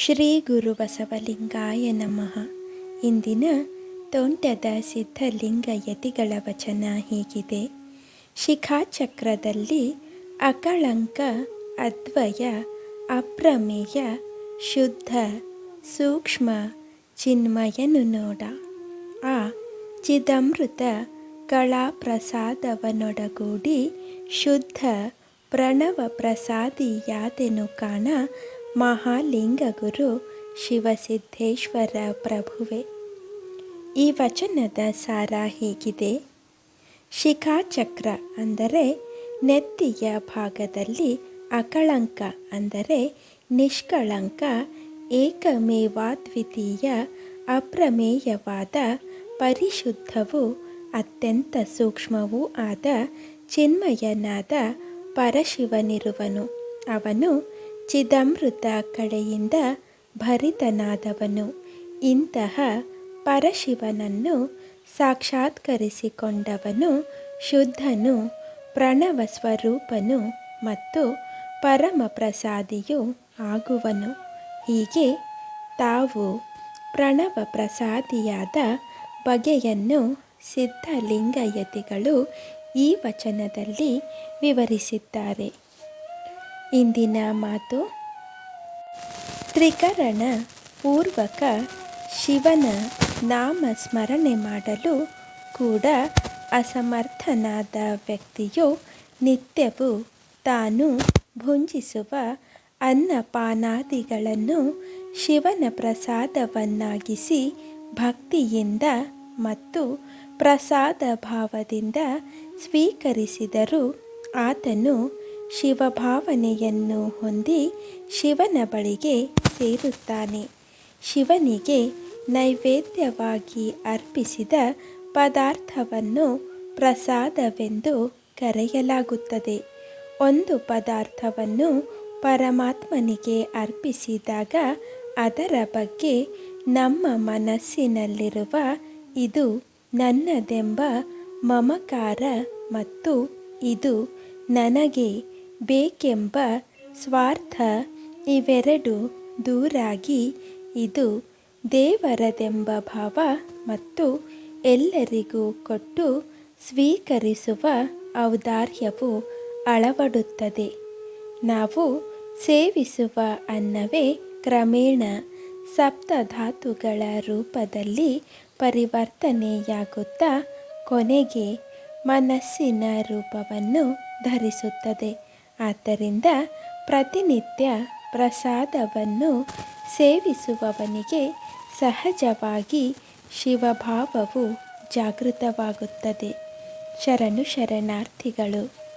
ಶ್ರೀ ಗುರು ಬಸವಲಿಂಗಾಯ ನಮಃ. ಇಂದಿನ ತೋಂಟದ ಸಿದ್ಧಲಿಂಗ ಯತಿಗಳ ವಚನ ಹೀಗಿದೆ. ಶಿಖಾಚಕ್ರದಲ್ಲಿ ಅಕಳಂಕ, ಅದ್ವಯ, ಅಪ್ರಮೇಯ, ಶುದ್ಧ, ಸೂಕ್ಷ್ಮ, ಚಿನ್ಮಯನು ನೋಡ. ಆ ಚಿದಮೃತ ಕಳಾಪ್ರಸಾದವನೊಡಗೂಡಿ ಶುದ್ಧ ಪ್ರಣವ ಪ್ರಸಾದಿಯಾದೆನು ಕಾಣ ಮಹಾಲಿಂಗ ಗುರು ಶಿವಸಿದ್ದೇಶ್ವರ ಪ್ರಭುವೆ. ಈ ವಚನದ ಸಾರ ಹೀಗಿದೆ. ಶಿಖಾಚಕ್ರ ಅಂದರೆ ನೆತ್ತಿಯ ಭಾಗದಲ್ಲಿ ಅಕಳಂಕ ಅಂದರೆ ನಿಷ್ಕಳಂಕ, ಏಕಮೇವಾದ್ವಿತೀಯ, ಅಪ್ರಮೇಯವಾದ, ಪರಿಶುದ್ಧವೂ, ಅತ್ಯಂತ ಸೂಕ್ಷ್ಮವೂ ಆದ ಚಿನ್ಮಯನಾದ ಪರಶಿವನಿರುವನು. ಅವನು ಚಿದಮೃತ ಕಡೆಯಿಂದ ಭರಿತನಾದವನು. ಇಂತಹ ಪರಶಿವನನ್ನು ಸಾಕ್ಷಾತ್ಕರಿಸಿಕೊಂಡವನು ಶುದ್ಧನು, ಪ್ರಣವ ಸ್ವರೂಪನು ಮತ್ತು ಪರಮ ಪ್ರಸಾದಿಯು ಆಗುವನು. ಹೀಗೆ ತಾವು ಪ್ರಣವ ಪ್ರಸಾದಿಯಾದ ಬಗೆಯನ್ನು ಸಿದ್ಧಲಿಂಗಯತಿಗಳು ಈ ವಚನದಲ್ಲಿ ವಿವರಿಸಿದ್ದಾರೆ. ಇಂದಿನ ಮಾತು ತ್ರಿಕರಣ ಪೂರ್ವಕ ಶಿವನ ನಾಮ ಸ್ಮರಣೆ ಮಾಡಲು ಕೂಡ ಅಸಮರ್ಥನಾದ ವ್ಯಕ್ತಿಯು ನಿತ್ಯವೂ ತಾನು ಭುಂಜಿಸುವ ಅನ್ನಪಾನಾದಿಗಳನ್ನು ಶಿವನ ಪ್ರಸಾದವನ್ನಾಗಿಸಿ ಭಕ್ತಿಯಿಂದ ಮತ್ತು ಪ್ರಸಾದ ಭಾವದಿಂದ ಸ್ವೀಕರಿಸಿದರೂ ಆತನು ಶಿವಭಾವನೆಯನ್ನು ಹೊಂದಿ ಶಿವನ ಬಳಿಗೆ ಸೇರುತ್ತಾನೆ. ಶಿವನಿಗೆ ನೈವೇದ್ಯವಾಗಿ ಅರ್ಪಿಸಿದ ಪದಾರ್ಥವನ್ನು ಪ್ರಸಾದವೆಂದು ಕರೆಯಲಾಗುತ್ತದೆ. ಒಂದು ಪದಾರ್ಥವನ್ನು ಪರಮಾತ್ಮನಿಗೆ ಅರ್ಪಿಸಿದಾಗ ಅದರ ಬಗ್ಗೆ ನಮ್ಮ ಮನಸ್ಸಿನಲ್ಲಿರುವ ಇದು ನನ್ನದೆಂಬ ಮಮಕಾರ ಮತ್ತು ಇದು ನನಗೆ ಬೇಕೆಂಬ ಸ್ವಾರ್ಥ ಇವೆರಡು ದೂರಾಗಿ ಇದು ದೇವರದೆಂಬ ಭಾವ ಮತ್ತು ಎಲ್ಲರಿಗೂ ಕೊಟ್ಟು ಸ್ವೀಕರಿಸುವ ಔದಾರ್ಯವು ಅಳವಡುತ್ತದೆ. ನಾವು ಸೇವಿಸುವ ಅನ್ನವೇ ಕ್ರಮೇಣ ಸಪ್ತಧಾತುಗಳ ರೂಪದಲ್ಲಿ ಪರಿವರ್ತನೆಯಾಗುತ್ತಾ ಕೊನೆಗೆ ಮನಸ್ಸಿನ ರೂಪವನ್ನು ಧರಿಸುತ್ತದೆ. ಆದ್ದರಿಂದ ಪ್ರತಿನಿತ್ಯ ಪ್ರಸಾದವನ್ನು ಸೇವಿಸುವವನಿಗೆ ಸಹಜವಾಗಿ ಶಿವಭಾವವು ಜಾಗೃತವಾಗುತ್ತದೆ. ಶರಣು ಶರಣಾರ್ಥಿಗಳು.